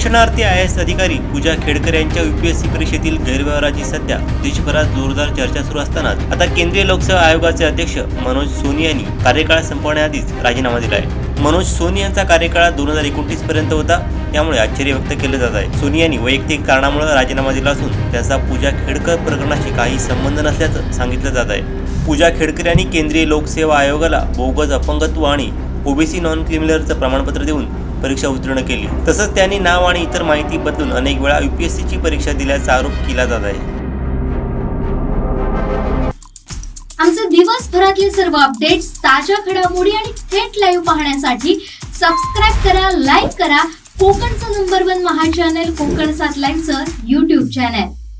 शिक्षणार्थी I S अधिकारी पूजा खेडकर यांच्या UPSC परीक्षेतील गैरव्यवहाराची सध्या देशभरात जोरदार चर्चा सुरू असतानाच आता केंद्रीय लोकसेवा आयोगाचे अध्यक्ष मनोज सोनी यांनी कार्यकाळ संपवण्याआधीच राजीनामा दिला आहे मनोज सोनी यांचा कार्यकाळ दोन हजार एकोणतीस पर्यंत होता त्यामुळे आश्चर्य व्यक्त केले जात आहे. सोनी यांनी वैयक्तिक कारणामुळे राजीनामा दिला असून त्याचा पूजा खेडकर प्रकरणाशी काही संबंध नसल्याचं सांगितलं जात आहे. पूजा खेडकर यांनी केंद्रीय लोकसेवा आयोगाला बोगस अपंगत्व आणि ओबीसी नॉन क्रिमिनलचं प्रमाणपत्र देऊन परीक्षा उत्तीर्ण केली. तसंच त्यांनी नाव आणि इतर माहिती बदलून अनेक वेळा युपीएससीची परीक्षा दिल्याचा आरोप केला जात आहे. आमचे दिवसभरातले सर्व अपडेट्स ताज्या घडामोडी आणि थेट लाईव्ह पाहण्यासाठी सबस्क्राईब करा लाईक करा. कोकणचं नंबर वन महा चॅनल कोकण सात लाईव्हचं युट्यूब चॅनल